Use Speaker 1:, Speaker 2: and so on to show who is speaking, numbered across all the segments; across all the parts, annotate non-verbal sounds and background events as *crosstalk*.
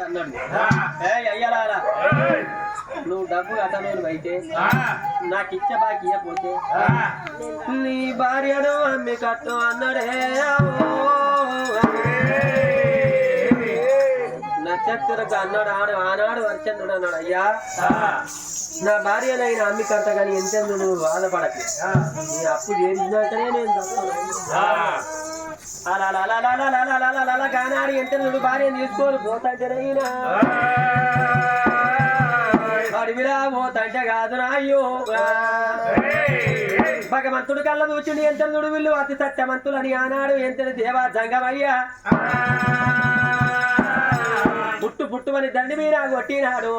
Speaker 1: అన్నాడు ఏ అయ్యలారా. నువ్వు డబ్బు కట్టలేను అయితే నాకు ఇచ్చే బాకి ఇవ్వకపోతే నీ భార్యను అమ్మి కట్టు అన్నాడే. నక్షత్రకు అన్నాడు ఆడు ఆనాడు హరిచంద్రుడు అన్నాడు అయ్యా నా భార్యనైనా అమ్మి కట్ట కానీ ఎంతెందు నువ్వు బాధపడకు నీ అప్పు చేసినాకనే నేను. అలా గానాడి అంటే నువ్వు భార్య తీసుకోరు. పోతంటేనైనా అడివిరా పోతంటే కాదు నాయ్యో భగవంతుడు కళ్ళ చూచిండి ఎంత నుడు వీళ్ళు అతి సత్యవంతులని ఆనాడు ఎంత దేవా జంగమయ్యా. పుట్టు పుట్టుమని దండి మీరా కొట్టినాడు.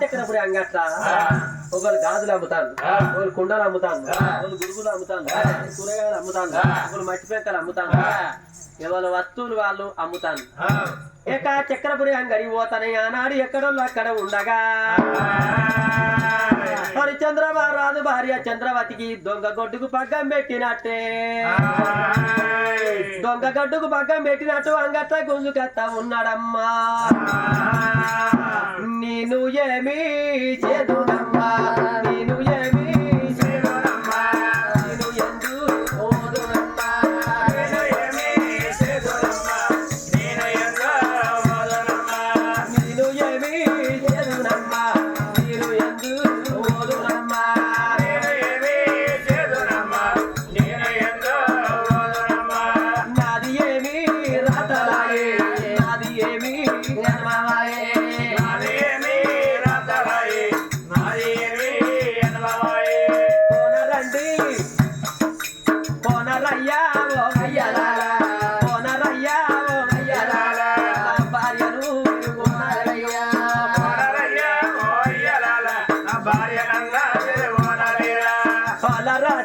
Speaker 1: చక్రపురి అంగట్ల ఒకరు గాజులు అమ్ముతాను ఒకరు కుండలు అమ్ముతాను ఒకరు గురుగులు అమ్ముతాను కూరగాయలు అమ్ముతాను ఒకరు మట్టి పెంకలు అమ్ముతాను ఎవరి వస్తువులు వాళ్ళు అమ్ముతాను ఏకా చక్రపురి అంగడి పోతానే ఆనాడు ఎక్కడోళ్ళు అక్కడ ఉండగా. హరిచంద్ర రాదు భార్య చంద్రవతికి దొంగ గొడ్డుకు పగ్గం పెట్టినట్టే. దొంగ గడ్డుకు పగ్గం పెట్టినట్టు అంగట్ల గుంజుకత్తా ఉన్నాడమ్మా. నేను ఏమీ చేదునమ్మా?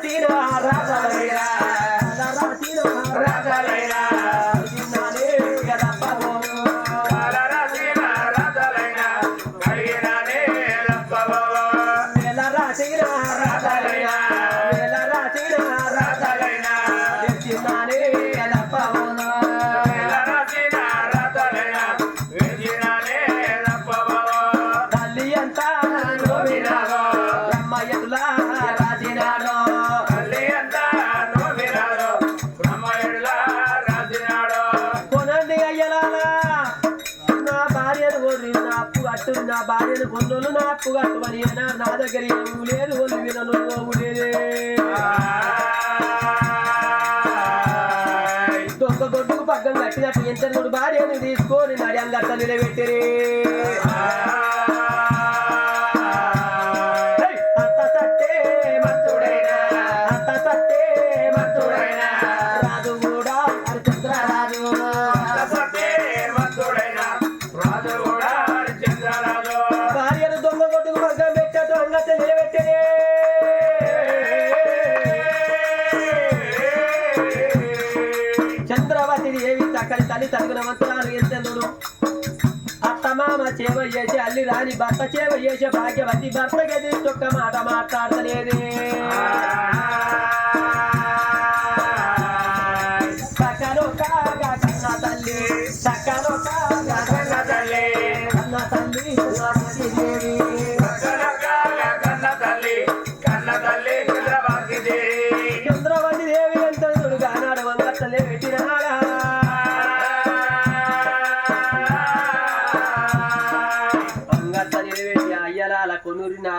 Speaker 1: తీరు రాజా తీరు అప్పు కట్టు నా భార్యను కొన్నులు నా అప్పు కట్టుమని నా దగ్గర ఏమీ లేదు ఒళ్ళు వినను ఓవు లేదే. దొంగ గొడ్డుకు పక్కన కట్టినట్టు ఎంత మూడు భార్యను తీసుకొని నడి అందరితో నిలబెట్టిరే. చంద్రవతి ఏవి చక్కని తల్లి తరుగున మంత్రాలు ఎంతెందును అత్తమామ చేవ చేసే అల్లి రాని భర్త చేవ చేసే భాగ్యవతి భర్త గది ఒక్క మాట మాట్లాడతలేదే.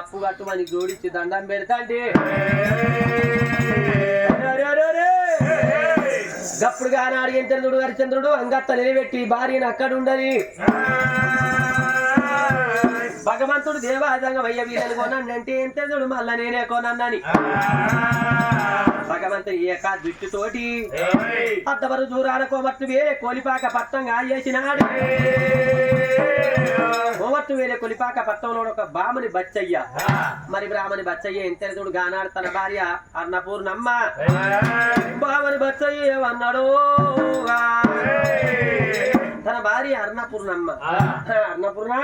Speaker 1: అప్పు కట్టుమని జోడించి దండం పెడతాంటే. గప్పుడు గానాడు ఎంచంద్రుడు హరిచంద్రుడు అంగత్త నిలబెట్టి భార్యను అక్కడ ఉండని భగవంతుడు దేవాదంగ వయ్య వీళ్ళని కొనండి అంటే ఎంతెందుడు మళ్ళా నేనే కొనన్నని. భగవంతుడు ఏక దృష్టితోటి అద్దవరు దూరాన కోమట్టు వేరే కోలిపాక పట్టంగా చేసినాడు. మొవట్టు వేరే కొలిపాక పట్టంలో ఒక బామని బచ్చయ్య. మరి బ్రాహ్మణి బచ్చయ్య ఎంతెరదుడు గానాడు తన భార్య అన్నపూర్ణమ్మ. బామని బచ్చయ్య ఏమన్నాడు తన భార్య అన్నపూర్ణమ్మ అన్నపూర్ణ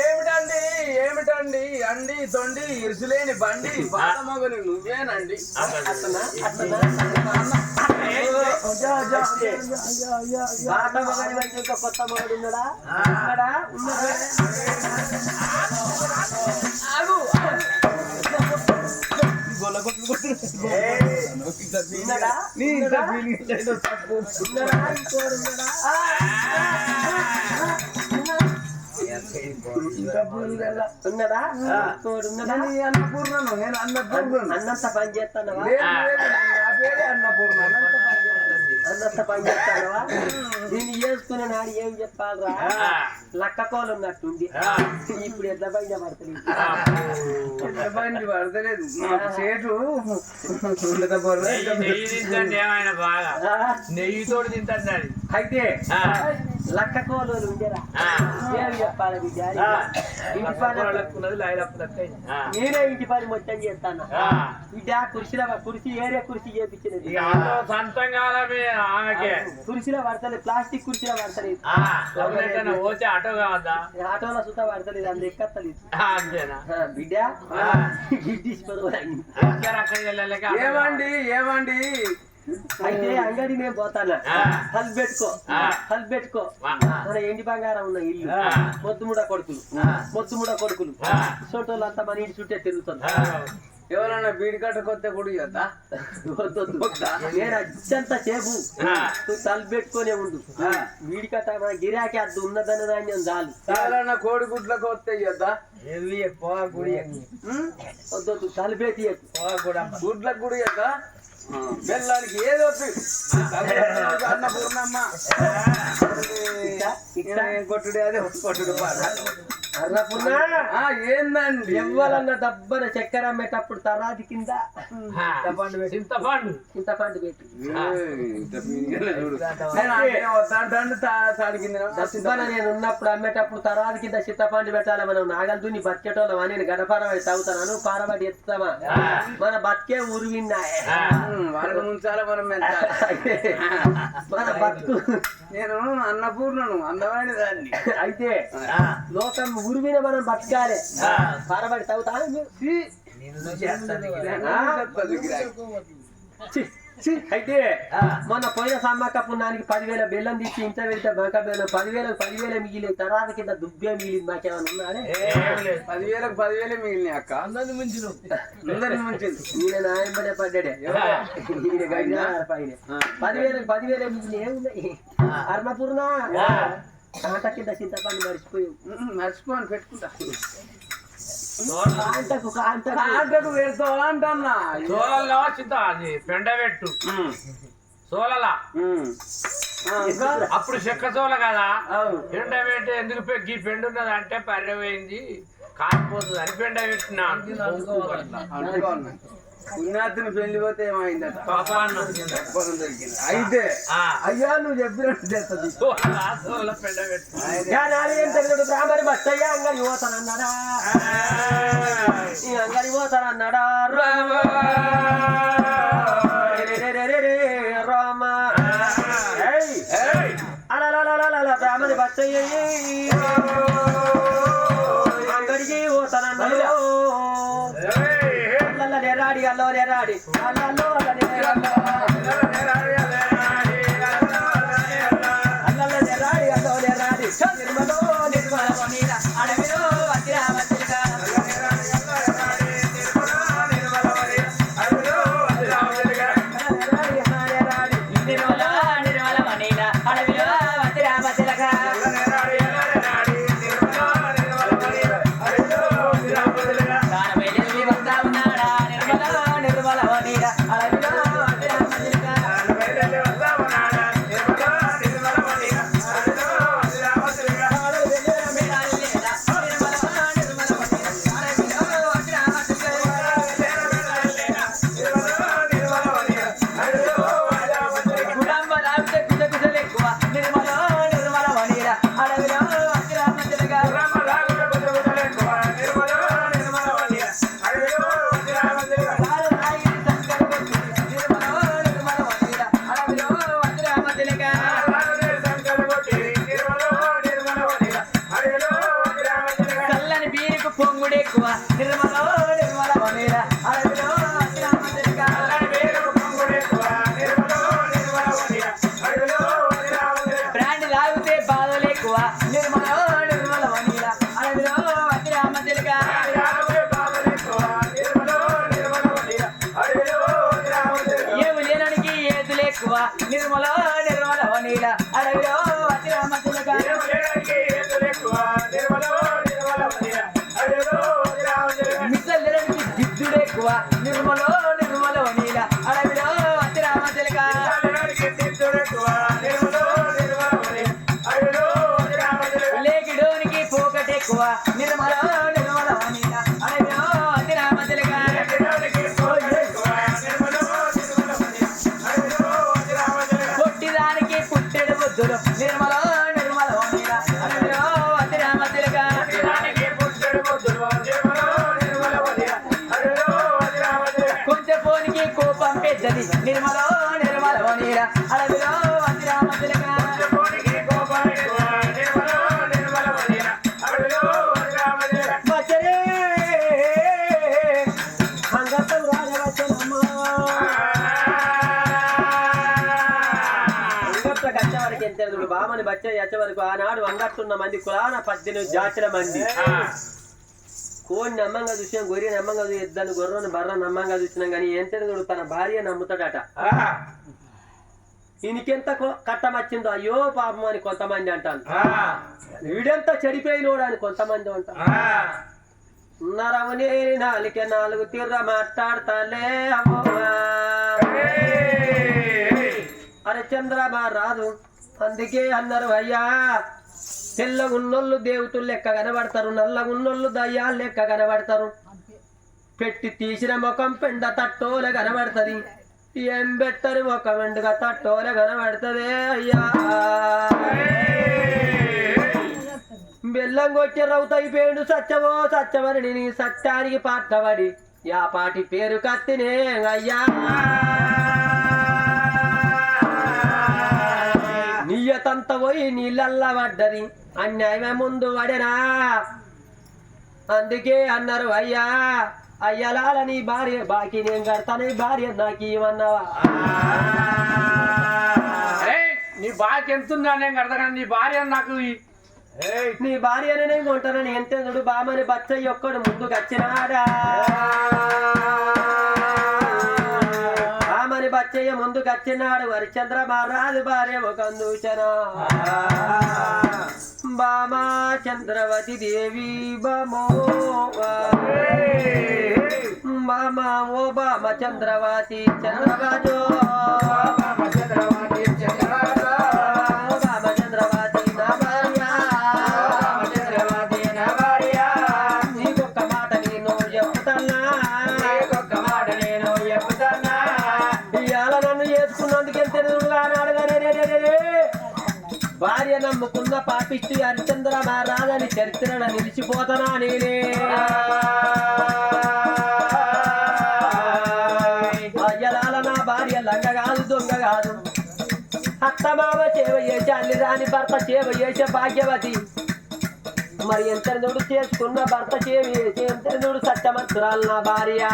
Speaker 2: ఏమిటండి ఏమిటండి? అండి తొండి ఇరుసులేని బండి బాలమగని నువ్వేనండి.
Speaker 1: కొత్త మగడు ఉన్నాడా? ఉన్నాడా?
Speaker 2: అన్నపూర్ణను నేను అన్నపూర్ణను
Speaker 1: అన్నంత పని చేస్తానవా
Speaker 2: లేదు, లేదు, నా పేరే అన్నపూర్ణ.
Speaker 1: అన్నంత పని చేస్తానవా? నేను చేసుకునే నాడు ఏం చెప్పాలరా? లక్కకోలు ఉన్నట్టుంది. ఇప్పుడు ఎట్లా పైన పడుతుంది
Speaker 2: ఎంత బండి పడతలేదు? చేటు
Speaker 3: నెయ్యి ఏమైనా బాగా?
Speaker 1: ఆ,
Speaker 3: నెయ్యితోటి తింటండి
Speaker 1: అయితే ఉండేరా ఏం చెప్పాలి ఇంటి పని నేనే ఇంటి పని మొత్తం చేస్తాను.
Speaker 3: ఆ.
Speaker 1: బిడ్డ కుర్చీలో కుర్చీ ఏరే కుర్చీ చేపించినది. కుర్చీలో పడతలేదు ప్లాస్టిక్ కుర్చీలో పడతలేదు ఆటోలో సుతా పడతలేదు అంత
Speaker 3: అంతేనా?
Speaker 1: ఆ, బిడ్డ? *laughs*
Speaker 2: ఏమండి ఏమండి?
Speaker 1: అయితే అంగడి మేము పోతాను. హల్ పెట్టుకో. హల్ పెట్టుకో. మన ఎండి బంగారం ఉన్న ఇల్లు.
Speaker 3: ఆ.
Speaker 1: మొత్తుముడ కొడుకులు.
Speaker 3: ఆ.
Speaker 1: మొత్తుముడ కొడుకులు. చోటోళ్ళు అంతా మన ఇంటి చుట్టే తిరుగుతుంది
Speaker 2: ఎవరన్నా బీడి కట్ట కొత్త కొడు కదా
Speaker 1: వద్దు, వద్దు. నేను అత్యంత సేపు
Speaker 3: ఆ.
Speaker 1: నువ్వు తలు పెట్టుకునే ఉండు. వీడి కట్ట మన గిరాకీ అద్దు. ఉన్నదన్న ధాన్యం చాలు.
Speaker 2: ఎవరన్నా కోడి గుడ్లకు వస్తాయి కదా
Speaker 1: వద్దు వద్దు, తలుపేటి
Speaker 2: గుడ్లకు గుడి కదా బెల్లానికి ఏదో అన్నపూర్ణమ్మ. ఏం కొట్టుడే అదే? కొట్టుడు పాట. ఆ, ఏందండి?
Speaker 1: ఎవ్వలన్న దబ్బన చక్కెర అమ్మేటప్పుడు తరాది కింద.
Speaker 3: చింతపండు
Speaker 1: పెట్టి.
Speaker 2: నేను
Speaker 1: దబ్బన ఉన్నప్పుడు అమ్మేటప్పుడు తరాది కింద చింతపండు పెట్టాలి మనం. నాగలు దున్ని బతికేటోళ్ళమా? నేను గడపారబడి తాగుతాను పారబడి ఎత్తుతామా? మన బతికే
Speaker 2: మెంచాలి *laughs* మన
Speaker 1: బతుకు
Speaker 2: నేను అన్నపూర్ణను అందమైన దాన్ని.
Speaker 1: అయితే. లోకం ఉరివిన మనం బతకాలి. పారబడి తాగుతాను అయితే మొన్న పోయిన సమ్మక్క పుణ్యానికి పదివేల బెల్లం తీసి ఇంత పెడితే బంక బెల్లం పదివేల పదివేల మిగిలిన తర్వాత కింద దుబ్బే మిగిలింది. మాకేమన్నా ఉన్నాడే
Speaker 2: పదివేలకు పదివేలే మిగిలినాయి అక్క. అందరిని ముంచింది.
Speaker 1: ఈయన నాయంబడే పడ్డాడే. పైన పదివేలకు పదివేల మిగిలిన ఏమున్నాయి అర్ణపూర్ణ కాంట కింద చింతపండు మర్చిపోయావు.
Speaker 2: ఉమ్, మర్చిపోను పెట్టుకుంటా.
Speaker 1: కాంటకు
Speaker 2: పెడతావా అంటన్నా
Speaker 3: సోలలో చింత అది పెండబెట్టు సోలలా? అప్పుడు చెక్క సోల కదా. పెండబెట్టి ఎందుకు పె- ఈ పెండు ఉన్నది అంటే పర్యమైంది కాలిపోతుంది అని పెండబెట్టిన
Speaker 2: అనుకోను. పుణ్యాత్తుని పెళ్ళి పోతే ఏమైందట? దొరికింది. అయితే. అయ్యా నువ్వు చెప్పినట్టు చేస్తుంది.
Speaker 1: బ్రాహ్మణి బస్తయ్య అంగడి పోతానన్నాడా? అంగడి పోతానన్నాడా? రామ! అలలలలలల బ్రాహ్మణి బస్తయ్య అంగడికి పోతానన్నాడు! అల్లల్ల నెరాడి అల్లో నెరాడి అల్లలో నెరాడి అల్లల్ల నెరాడి అల్లో నెరాడి నిర్మలో నిర్మల నిర్మల నిర్మల
Speaker 2: నీల. అడవిలో అతిరామ తిలక
Speaker 1: వరకు బామని బచ్చ వరకు ఆనాడు అంగట్టున్న మంది కులాన పద్దెనిమిది జాతుల మంది. కోడి నమ్మంగా చూసినాం గొర్రె నమ్మంగా చూసి ఇద్దరు గొర్రెను బర్ర నమ్మంగా చూసినాం కానీ ఎంత ఎదురు తన భార్య నమ్ముతాడట. ఈయనకెంత కట్టం వచ్చిందో అయ్యో పాపం అని కొంతమంది అంటాను వీడెంత చెడిపోయినోడు అని కొంతమంది అంటారు. నరముని నాలుకే నాలుగు తీర్ర మాట్లాడతాలే అరే చంద్రమా రాదు అందుకే అన్నారు అయ్యా. తెల్లగున్నోళ్ళు దేవతలు లెక్క కనబడతారు నల్లగున్నోళ్ళు దయ్యాలు లెక్క కనబడతారు. పెట్టి తీసిన ముఖం పెండ తట్టోల కనబడతది. ఏం పెట్టరు ముఖం ఎండుగా తట్టోల కనబడుతుంది అయ్యా. బెల్లం కొట్టి రౌతైపోయాడు సత్యమో సత్యమని నీ సత్యానికి పాటపడి యా పాటి పేరు కత్తినే అయ్యా. నీయతంత పోయి నీళ్ళల్లా పడ్డది. అన్యాయమే ముందు పడెనా? అందుకే అన్నారు అయ్యా అయ్యలాల నీ భార్య బాకీ నేను కడతాను భార్య నాకు
Speaker 3: ఏయ్, నీ బాకి ఎంత ఉందా నేను కడతా కానీ నీ భార్య నాకు.
Speaker 1: నీ భార్యనే నేను కొంటానని ఎంతెందుడు? బామని బచ్చయ్య ఒక్కడు ముందుకు వచ్చినాడా? బామని బచ్చయ్య ముందుకు వచ్చినాడు హరిచంద్ర మహారాజు భార్య ఒక దూచన బామా చంద్రవతి దేవి బామో బామా ఓ బామ చంద్రవతి చంద్రరాజు. నన్ను భార్య నమ్ముకున్న పాపిష్టి హరిచంద్ర మహారాజని చరిత్రను నిలిచిపోతనా నేనే? అయ్యలాల నా భార్య లంగ కాదు దొంగ కాదు. అత్తమామ చేవ చేసే అల్లి రాని భర్త చేవ చేసే భాగ్యవతి. మరి ఎంత నుడు చేసుకున్న భర్త చేవ ఎంత నుడు సత్యమంతురాలు నా భార్య?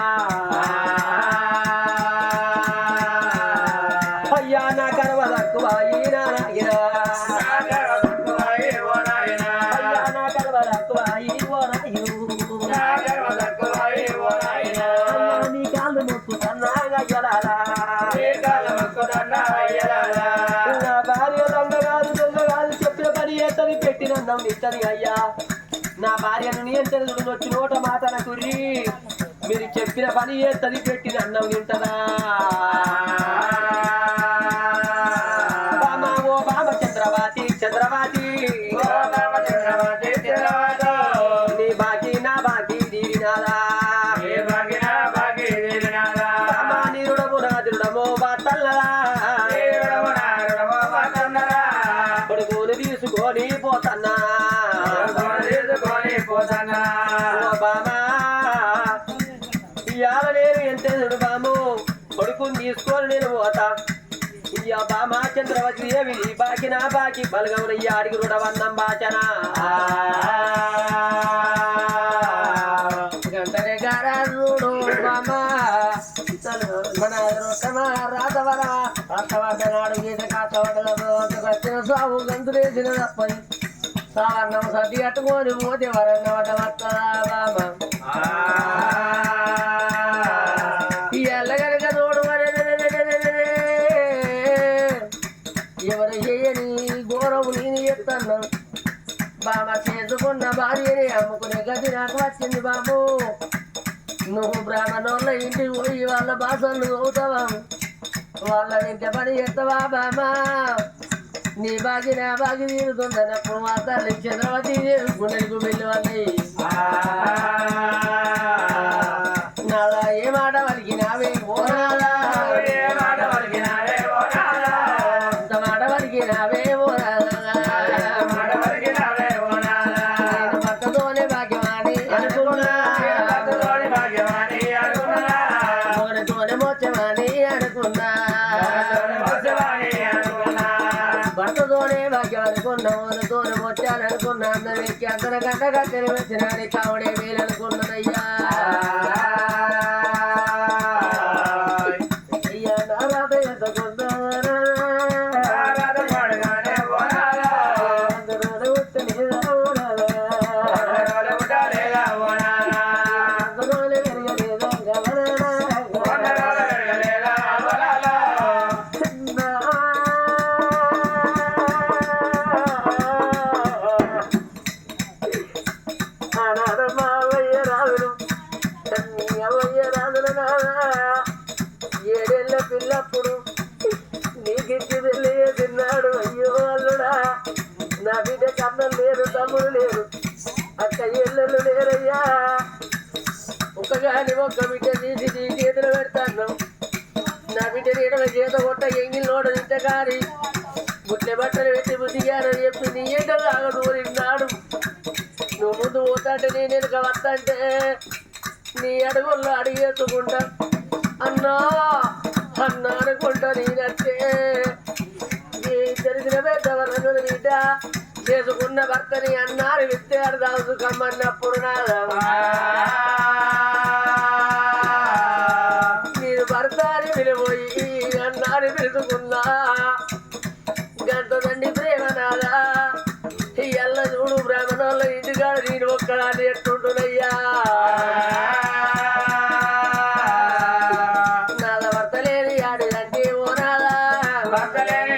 Speaker 1: నా భార్య దొంగ కాదు కాదు చెప్పిన పని చేస్తుంది పెట్టిన అన్నం ఇస్తుంది అయ్యా. నా భార్యను నియంత్రణ వచ్చి నోట మాట కుర్రి మీరు చెప్పిన పని చేస్తుంది పెట్టిన అన్నం తింటదా బాకి నా అడిగి బలగమున ఈ ఆడికి రుడవన్నం బాచనా. గంటనే గారాడు మన రొట్టమ రాతవర గీత కాతవడలో సాగు గంతులేసిన తప్పని. సావర్ణం సతి అట్టుకొని పోతే వరన్నవట వత్తదా నాకు వచ్చింది బాబు. నువ్వు బ్రాహ్మణోళ్ళ ఇంటికి పోయి వాళ్ళ భాషలు అవుతావా? వాళ్ళ ఇంటి పని చేస్తావా బామా
Speaker 4: నీ బాగి నా బాగి తీరుతుందన్నప్పుడు మా తల్లి చంద్రవతి గుండెలకు వెళ్ళి నాదా ఏ మాట వలికినావే ఓ నాదా మోచాలనుకున్నా అందరి వ్యక్తి కావడే పోతాంటే నేను వెనుక వస్తాంటే నీ అడుగుల్లో అడిగేసుకుంటా. అన్నా అన్నా అనుకుంటా నేనంటే నీ తెలిసిన పెద్దవరను నీట చేసుకున్న భర్తని అన్నారు విత్తాడు దాసు కమ్మన్నప్పుడు నాదా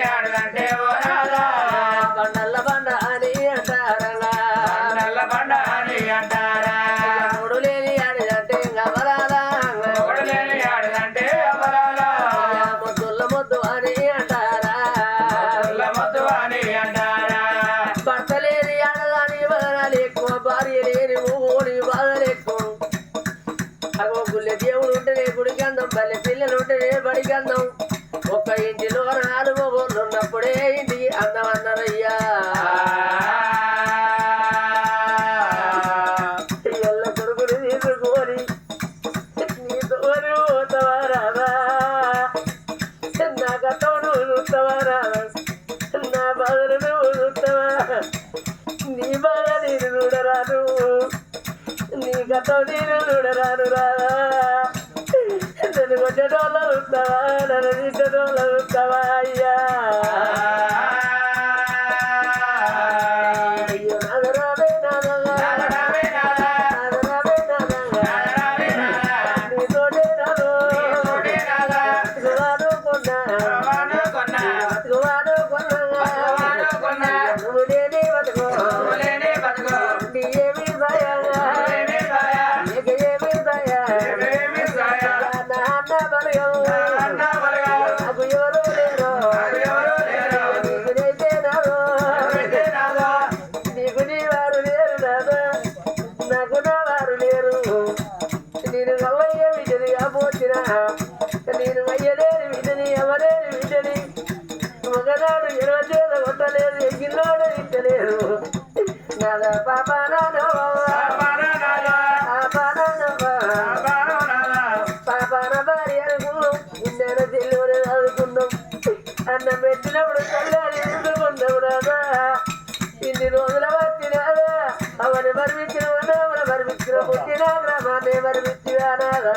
Speaker 4: బండల్ల నా బాధను చూస్తావా? నీ బాధ నేను చూడరాను నీ గతం నేను చూడరాను రాదా నన్ను కొట్టేటోళ్ళ చూస్తావా? నన్ను తిట్టేటోళ్ళ చూస్తావా? అయ్యా. నువ్వు ఇన్నెల చెల్లెలు చదువుకున్నాం అన్నం పెట్టినప్పుడు చల్లారి ఎదుర్కొన్నాం రాదా ఇన్ని రోజుల వచ్చినాదా అవని మరిపించిన అవని మరిపించిన పుట్టిన గ్రామాన్ని మరిపించినా నాదా